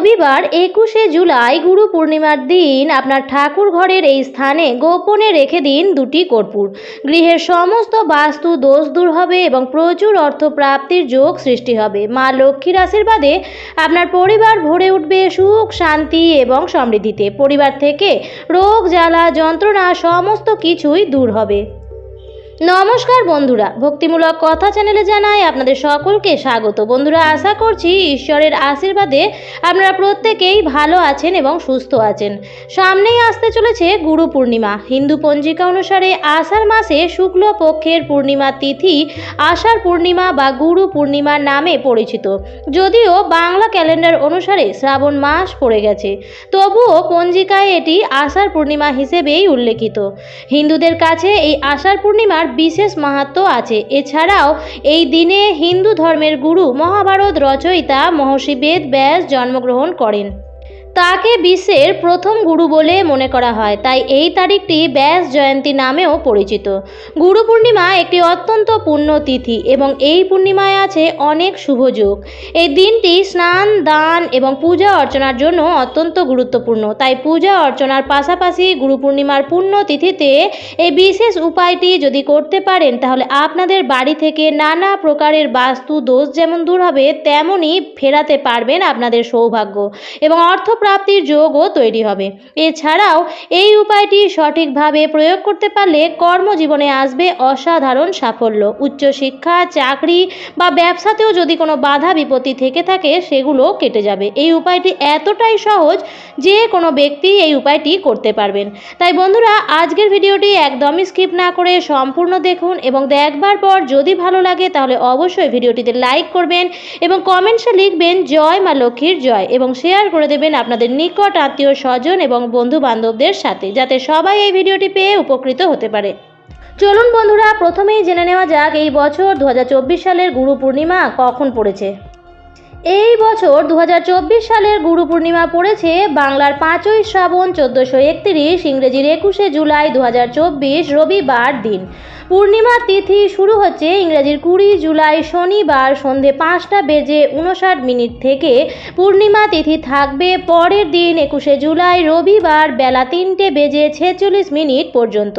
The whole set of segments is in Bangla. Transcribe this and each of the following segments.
রবিবার একুশে জুলাই গুরু পূর্ণিমার দিন আপনার ঠাকুর ঘরের এই স্থানে গোপনে রেখে দিন দুটি কর্পূর। গৃহের সমস্ত বাস্তু দোষ দূর হবে এবং প্রচুর অর্থ প্রাপ্তির যোগ সৃষ্টি হবে। মা লক্ষ্মীর আশীর্বাদে আপনার পরিবার ভরে উঠবে সুখ, শান্তি এবং সমৃদ্ধিতে। পরিবার থেকে রোগ, জ্বালা, যন্ত্রণা, সমস্ত কিছুই দূর হবে। নমস্কার বন্ধুরা, ভক্তিমূলক কথা চ্যানেলে জানাই আপনাদের সকলকে স্বাগত। বন্ধুরা, আশা করছি ঈশ্বরের আশীর্বাদে আপনারা প্রত্যেকেই ভালো আছেন এবং সুস্থ আছেন। সামনেই আসতে চলেছে গুরু পূর্ণিমা। হিন্দু পঞ্জিকা অনুসারে আষাঢ় মাসে শুক্ল পক্ষের পূর্ণিমা তিথি আষাঢ় পূর্ণিমা বা গুরু পূর্ণিমা নামে পরিচিত। যদিও বাংলা ক্যালেন্ডার অনুসারে শ্রাবণ মাস পড়ে গেছে। তবুও পঞ্জিকায় এটি আষাঢ় পূর্ণিমা হিসেবেই উল্লেখিত। হিন্দুদের কাছে এই আষাঢ় পূর্ণিমার বিশেষ মাহাত্ম আছে। এছাড়াও, এই দিনে হিন্দু ধর্মের গুরু মহাভারত রচয়িতা মহর্ষি বেদ ব্যাস জন্মগ্রহণ করেন। তাকে বিশ্বের প্রথম গুরু বলে মনে করা হয়। তাই এই তারিখটি ব্যাস জয়ন্তী নামেও পরিচিত। গুরু পূর্ণিমা একটি অত্যন্ত পুণ্য তিথি এবং এই পূর্ণিমায় আছে অনেক শুভ যোগ। এই দিনটি স্নান, দান এবং পূজা অর্চনার জন্য অত্যন্ত গুরুত্বপূর্ণ। তাই পূজা অর্চনার পাশাপাশি গুরু পূর্ণিমার পুণ্য তিথিতে এই বিশেষ উপায়টি যদি করতে পারেন, তাহলে আপনাদের বাড়ি থেকে নানা প্রকারের বাস্তু, দোষ যেমন দূর হবে, তেমনই ফেরাতে পারবেন আপনাদের সৌভাগ্য। এবং অর্থপ্রাপ্তির যোগও তৈরি হবে। এছাড়াও এই উপায়টি সঠিকভাবে প্রয়োগ করতে পারলে কর্মজীবনে আসবে অসাধারণ সাফল্য। উচ্চশিক্ষা চাকরি বা ব্যবসাতেও যদি কোনো বাধা বিপত্তি থেকে থাকে, সেগুলো কেটে যাবে। এই উপায়টি এতটাই সহজ যে কোনো ব্যক্তি এই উপায়টি করতে পারবেন। তাই বন্ধুরা, আজকের ভিডিওটি একদমই স্কিপ না করে সম্পূর্ণ দেখুন এবং দেখবার পর যদি ভালো লাগে, তাহলে অবশ্যই ভিডিওটিতে লাইক করবেন এবং কমেন্টসে লিখবেন, জয় মা লক্ষ্মীর জয় এবং শেয়ার করে দেবেন আপনাদের নিকট আত্মীয় স্বজন এবং বন্ধু বান্ধবদের সাথে, যাতে সবাই এই ভিডিওটি পেয়ে উপকৃত হতে পারে। চলুন বন্ধুরা, প্রথমেই জেনে নেওয়া যাক এই বছর দু হাজার চব্বিশ সালের গুরু পূর্ণিমা কখন পড়েছে। এই বছর দু হাজার চব্বিশ সালের গুরু পূর্ণিমা পড়েছে বাংলার পাঁচই শ্রাবণ চোদ্দোশো একত্রিশ ইংরেজির একুশে জুলাই দু হাজার চব্বিশ রবিবার দিন। পূর্ণিমা তিথি শুরু হচ্ছে ইংরেজির কুড়ি জুলাই শনিবার সন্ধে পাঁচটা বেজে উনষাট মিনিট থেকে। পূর্ণিমা তিথি থাকবে পরের দিন একুশে জুলাই রবিবার বেলা তিনটে বেজে ছেচল্লিশ মিনিট পর্যন্ত।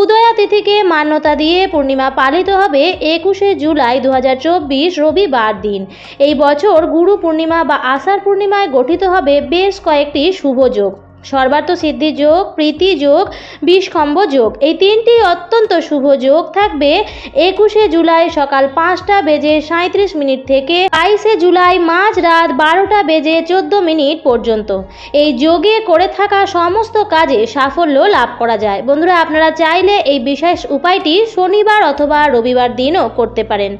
উদয়া তিথিকে মান্যতা দিয়ে পূর্ণিমা পালিত হবে একুশে জুলাই দু হাজার চব্বিশ রবিবার দিন। এই বছর গুরু পূর্ণিমা বা আষাঢ় পূর্ণিমায় গঠিত হবে বেশ কয়েকটি শুভ যোগ। সর্বার্থ সিদ্ধি যোগ, প্রীতি যোগ বিষখম্ব যোগ। এই তিনটি অত্যন্ত শুভ যোগ থাকবে একুশে জুলাই সকাল পাঁচটা বেজে সাঁত্রিশ মিনিট থেকে বাইশে জুলাই মাঝ রাত বারোটা বেজে চোদ্দ মিনিট পর্যন্ত। এই যোগে করে থাকা সমস্ত কাজে সাফল্য লাভ করা যায়। বন্ধুরা, আপনারা চাইলে এই বিশেষ উপায়টি শনিবার অথবা রবিবার দিনও করতে পারেন।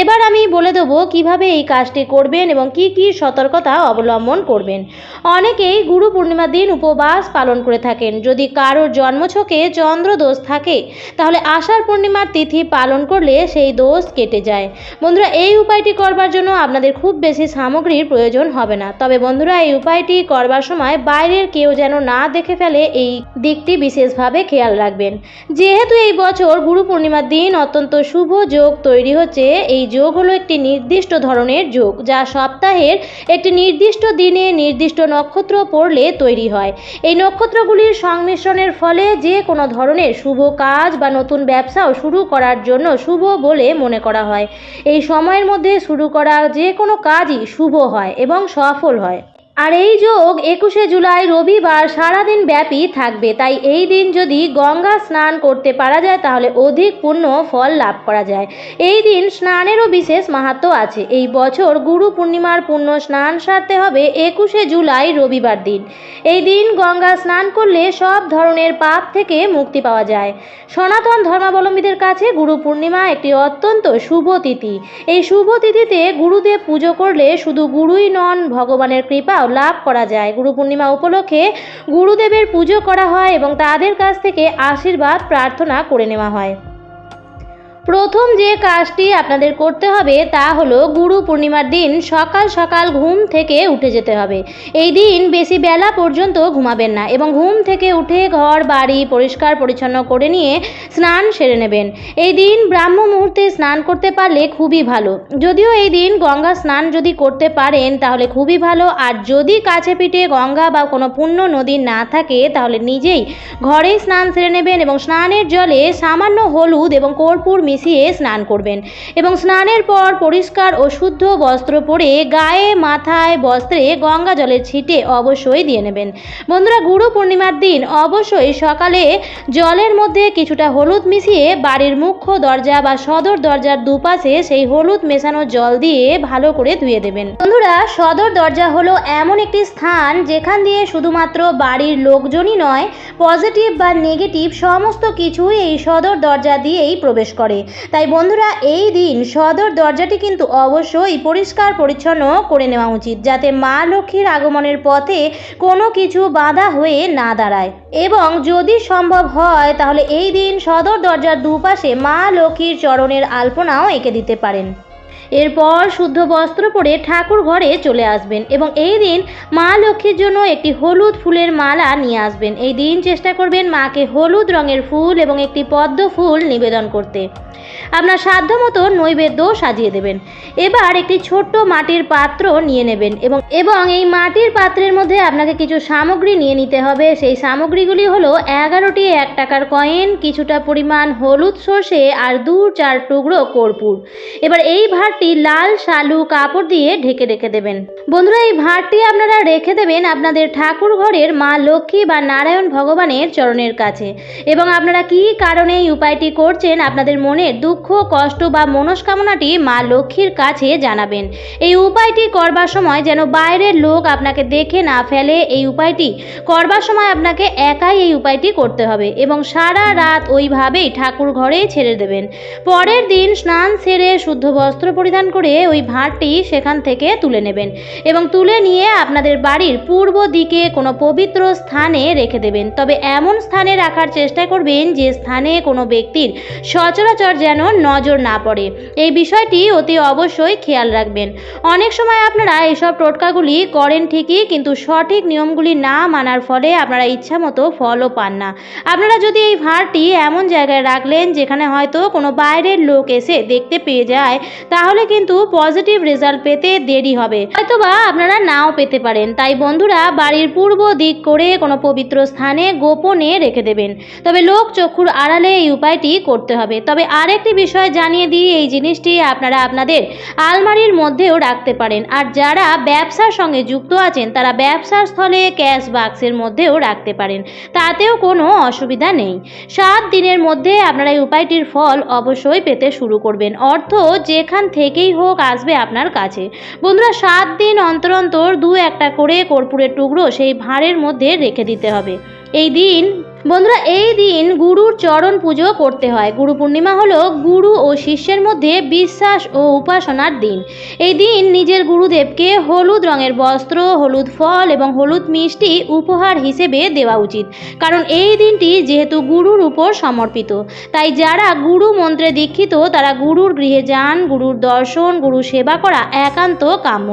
এবার আমি বলে দেবো কীভাবে এই কাজটি করবেন এবং কি কি সতর্কতা অবলম্বন করবেন। অনেকেই গুরু পূর্ণিমার দিন উপবাস পালন করে থাকেন। যদি কারোর জন্মছকে চন্দ্র দোষ থাকে, তাহলে আষাঢ় পূর্ণিমার তিথি পালন করলে সেই দোষ কেটে যায়। বন্ধুরা, এই উপায়টি করবার জন্য আপনাদের খুব বেশি সামগ্রীর প্রয়োজন হবে না। তবে বন্ধুরা, এই উপায়টি করবার সময় বাইরের কেউ যেন না দেখে ফেলে, এই দিকটি বিশেষভাবে খেয়াল রাখবেন। যেহেতু এই বছর গুরু পূর্ণিমার দিন, অত্যন্ত শুভ যোগ তৈরি হচ্ছে। এই যোগ হলো একটি নির্দিষ্ট ধরনের যোগ, যা সপ্তাহের একটি নির্দিষ্ট দিনে নির্দিষ্ট নক্ষত্র পড়লে তৈরি হয়। এই নক্ষত্রগুলির সংমিশ্রণের ফলে যে কোনো ধরনের শুভ কাজ বা নতুন ব্যবসাও শুরু করার জন্য শুভ বলে মনে করা হয়। এই সময়ের মধ্যে শুরু করা যে কোনো কাজই শুভ হয় এবং সফল হয়। আর এই যোগ একুশে জুলাই রবিবার সারাদিন ব্যাপী থাকবে। তাই এই দিন যদি গঙ্গা স্নান করতে পারা যায়, তাহলে অধিক পূর্ণ ফল লাভ করা যায়। এই দিন স্নানেরও বিশেষ মাহাত্ম আছে। এই বছর গুরু পূর্ণিমার পূর্ণ স্নান সারতে হবে একুশে জুলাই রবিবার দিন। এই দিন গঙ্গা স্নান করলে সব ধরনের পাপ থেকে মুক্তি পাওয়া যায়। সনাতন ধর্মাবলম্বীদের কাছে গুরু পূর্ণিমা একটি অত্যন্ত শুভ তিথি। এই শুভ তিথিতে গুরুদেব পুজো করলে শুধু গুরুই নন, ভগবানের কৃপাও লাভ করা যায়। গুরু পূর্ণিমা উপলক্ষে গুরুদেবের পুজো করা হয় এবং তাদের কাছ থেকে আশীর্বাদ প্রার্থনা করে নেওয়া হয়। প্রথম যে কাজটি আপনাদের করতে হবে তা হলো গুরু পূর্ণিমার দিন সকাল সকাল ঘুম থেকে উঠে যেতে হবে। এই দিন বেশি বেলা পর্যন্ত ঘুমাবেন না এবং ঘুম থেকে উঠে ঘর, বাড়ি পরিষ্কার পরিচ্ছন্ন করে নিয়ে স্নান সেরে নেবেন। এই দিন ব্রাহ্ম মুহূর্তে স্নান করতে পারলে খুবই ভালো। যদিও এই দিন গঙ্গা স্নান যদি করতে পারেন তাহলে খুবই ভালো। আর যদি কাছে পিঠে গঙ্গা বা কোনো পুণ্য নদী না থাকে তাহলে নিজেই ঘরেই স্নান সেরে নেবেন এবং স্নানের জলে সামান্য হলুদ এবং কর্পূর মিশিয়ে স্নান করবেন। এবং স্নানের পর পরিষ্কার ও শুদ্ধ বস্ত্র পরে গায়ে, মাথায় বস্ত্রে গঙ্গা জলের ছিটে অবশ্যই দিয়ে নেবেন। বন্ধুরা, গুরু পূর্ণিমার দিন অবশ্যই সকালে জলের মধ্যে কিছুটা হলুদ মিশিয়ে বাড়ির মুখ্য দরজা বা সদর দরজার দুপাশে সেই হলুদ মেশানো জল দিয়ে ভালো করে ধুয়ে দেবেন। বন্ধুরা, সদর দরজা হলো এমন একটি স্থান যেখান দিয়ে শুধুমাত্র বাড়ির লোকজনই নয়, পজিটিভ বা নেগেটিভ সমস্ত কিছুই এই সদর দরজা দিয়েই প্রবেশ করে। তাই বন্ধুরা, এই দিন সদর দরজাটি কিন্তু অবশ্যই পরিষ্কার পরিচ্ছন্ন করে নেওয়া উচিত, যাতে মা লক্ষ্মীর আগমনের পথে কোনো কিছু বাধা হয়ে না দাঁড়ায়। এবং যদি সম্ভব হয়, তাহলে এই দিন সদর দরজার দুপাশে মা লক্ষ্মীর চরণের আলপনাও এঁকে দিতে পারেন। এরপর শুদ্ধ বস্ত্র পরে ঠাকুর ঘরে চলে আসবেন এবং এই দিন মা লক্ষ্মীর জন্য একটি হলুদ ফুলের মালা নিয়ে আসবেন। এই দিন চেষ্টা করবেন মাকে হলুদ রঙের ফুল এবং একটি পদ্ম ফুল নিবেদন করতে। আপনার সাধ্য মতো নৈবেদ্য সাজিয়ে দেবেন। এবার একটি ছোট্ট মাটির পাত্র নিয়ে নেবেন এবং এবং এই মাটির পাত্রের মধ্যে আপনাকে কিছু সামগ্রী নিয়ে নিতে হবে। সেই সামগ্রীগুলি হলো এগারোটি এক টাকার কয়েন, কিছুটা পরিমাণ হলুদ সর্ষে আর দু চার টুকরো কর্পূর। এবার এই ভাঁড়টি লাল শালু কাপড় দিয়ে ঢেকে রেখে দেবেন। বন্ধুরা, এই ভাঁড়টি আপনারা রেখে দেবেন আপনাদের ঠাকুর ঘরের মা লক্ষ্মী বা নারায়ণ ভগবানের চরণের কাছে। এবং আপনারা কী কারণে এই উপায়টি করছেন আপনাদের মনের দুঃখ, কষ্ট বা মনস্কামনাটি মা লক্ষ্মীর কাছে জানাবেন। এই উপায়টি করবার সময় যেন বাইরের লোক আপনাকে দেখে না ফেলে এই উপায়টি করবার সময় আপনাকে একাই এই উপায়টি করতে হবে এবং সারা রাত ওইভাবেই ঠাকুর ঘরেই ছেড়ে দেবেন। পরের দিন স্নান সেরে শুদ্ধ বস্ত্র পরিধান করে ওই ভাঁড়টি সেখান থেকে তুলে নেবেন এবং তুলে নিয়ে আপনাদের বাড়ির পূর্ব দিকে কোনো পবিত্র স্থানে রেখে দেবেন। তবে এমন স্থানে রাখার চেষ্টা করবেন যে স্থানে কোনো ব্যক্তির সচরাচর যেন নজর না পড়ে। এই বিষয়টি অতি অবশ্যই খেয়াল রাখবেন। অনেক সময় আপনারা এইসব টোটকাগুলি করেন ঠিকই, কিন্তু সঠিক নিয়মগুলি না মানার ফলে আপনারা ইচ্ছা মতো ফলও পান না। আপনারা যদি এই ভাঁড়টি এমন জায়গায় রাখলেন যেখানে হয়তো কোনো বাইরের লোক এসে দেখতে পেয়ে যায়, তাহলে কিন্তু পজিটিভ রেজাল্ট পেতে দেরি হবে। হয়তোবা আপনারা নাও পেতে পারেন। তাই বন্ধুরা, বাড়ির পূর্ব দিক করে কোনো পবিত্র স্থানে গোপনে রেখে দেবেন। তবে লোক চক্ষুর আড়ালে এই উপায়টি করতে হবে। তবে আরেকটি বিষয় জানিয়ে দিই, এই জিনিসটি আপনারা আপনাদের আলমারির মধ্যেও রাখতে পারেন। আর যারা ব্যবসার সঙ্গে যুক্ত আছেন, তারা ব্যবসার স্থলে ক্যাশ বাক্সের মধ্যেও রাখতে পারেন। তাতেও কোনো অসুবিধা নেই। সাত দিনের মধ্যে আপনারা এই উপায়টির ফল অবশ্যই পেতে শুরু করবেন। অর্থ যেখান থেকেই হোক আসবে আপনার কাছে। বন্ধুরা, সাত দিন অন্তর অন্তর দু একটা করে কর্পূরের টুকরো সেই ভাঁড়ের মধ্যে রেখে দিতে হবে। এই দিন বন্ধুরা, এই দিন গুরুর চরণ পুজো করতে হয়। গুরু পূর্ণিমা হলো গুরু ও শিষ্যের মধ্যে বিশ্বাস ও উপাসনার দিন। এই দিন নিজের গুরুদেবকে হলুদ রঙের বস্ত্র, হলুদ ফল এবং হলুদ মিষ্টি উপহার হিসেবে দেওয়া উচিত। কারণ এই দিনটি যেহেতু গুরুর উপর সমর্পিত। তাই যারা গুরু মন্ত্রে দীক্ষিত, তারা গুরুর গৃহে যান, গুরুর দর্শন গুরু সেবা করা একান্ত কাম্য।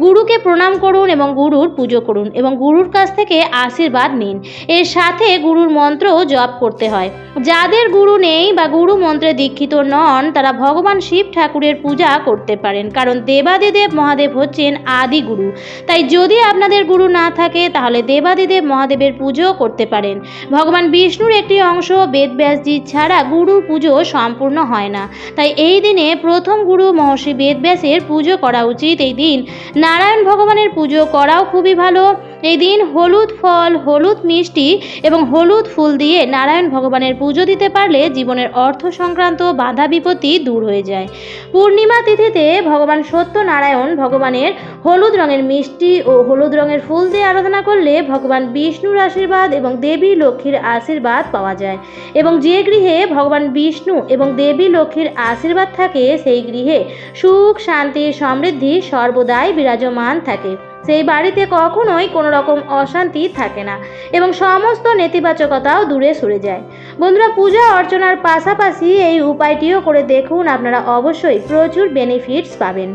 গুরুকে প্রণাম করুন এবং গুরুর পুজো করুন এবং গুরুর কাছ থেকে আশীর্বাদ নিন। এর সাথে গুরুর মন্ত্রও জপ করতে হয়। যাদের গুরু নেই বা গুরু মন্ত্রে দীক্ষিত নন, তারা ভগবান শিব ঠাকুরের পূজা করতে পারেন। কারণ দেবাদিদেব মহাদেব হচ্ছেন আদি গুরু। তাই যদি আপনাদের গুরু না থাকে, তাহলে দেবাদিদেব মহাদেবের পুজো করতে পারেন। ভগবান বিষ্ণুর একটি অংশ বেদব্যাসজি ছাড়া গুরু পুজো সম্পূর্ণ হয় না। তাই এই দিনে প্রথম গুরু মহর্ষি বেদব্যাসের পুজো করা উচিত। এই দিন নারায়ণ ভগবানের পুজো করাও খুবই ভালো। এই দিন হলুদ ফল, হলুদ মিষ্টি এবং হলুদ ফুল দিয়ে নারায়ণ ভগবানের পুজো দিতে পারলে জীবনের অর্থ সংক্রান্ত বাধা বিপত্তি দূর হয়ে যায়। পূর্ণিমা তিথিতে ভগবান সত্যনারায়ণ ভগবানের হলুদ রঙের মিষ্টি ও হলুদ রঙের ফুল দিয়ে আরাধনা করলে ভগবান বিষ্ণুর আশীর্বাদ এবং দেবী লক্ষ্মীর আশীর্বাদ পাওয়া যায়। এবং যে গৃহে ভগবান বিষ্ণু এবং দেবী লক্ষ্মীর আশীর্বাদ থাকে, সেই গৃহে সুখ, শান্তি, সমৃদ্ধি সর্বদাই বিরাজমান থাকে। সেই বাড়িতে কখনোই কোনো রকম অশান্তি থাকে না এবং সমস্ত নেতিবাচকতাও দূরে সরে যায়। বন্ধুরা, পূজা অর্চনার পাশাপাশি এই উপায়টিও করে দেখুন, আপনারা অবশ্যই প্রচুর বেনিফিটস পাবেন।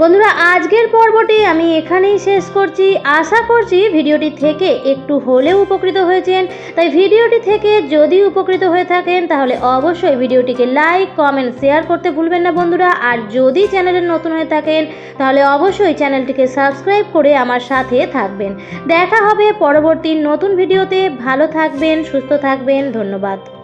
বন্ধুরা, আজকের পর্বটি আমি এখানেই শেষ করছি। আশা করছি ভিডিওটি থেকে একটু হলেও উপকৃত হয়েছেন। তাই ভিডিওটি থেকে যদি উপকৃত হয়ে থাকেন, তাহলে অবশ্যই ভিডিওটিকে লাইক, কমেন্ট, শেয়ার করতে ভুলবেন না বন্ধুরা। আর যদি চ্যানেলে নতুন হয়ে থাকেন, তাহলে অবশ্যই চ্যানেলটিকে সাবস্ক্রাইব করে আমার সাথে থাকবেন। দেখা হবে পরবর্তী নতুন ভিডিওতে। ভালো থাকবেন, সুস্থ থাকবেন। ধন্যবাদ।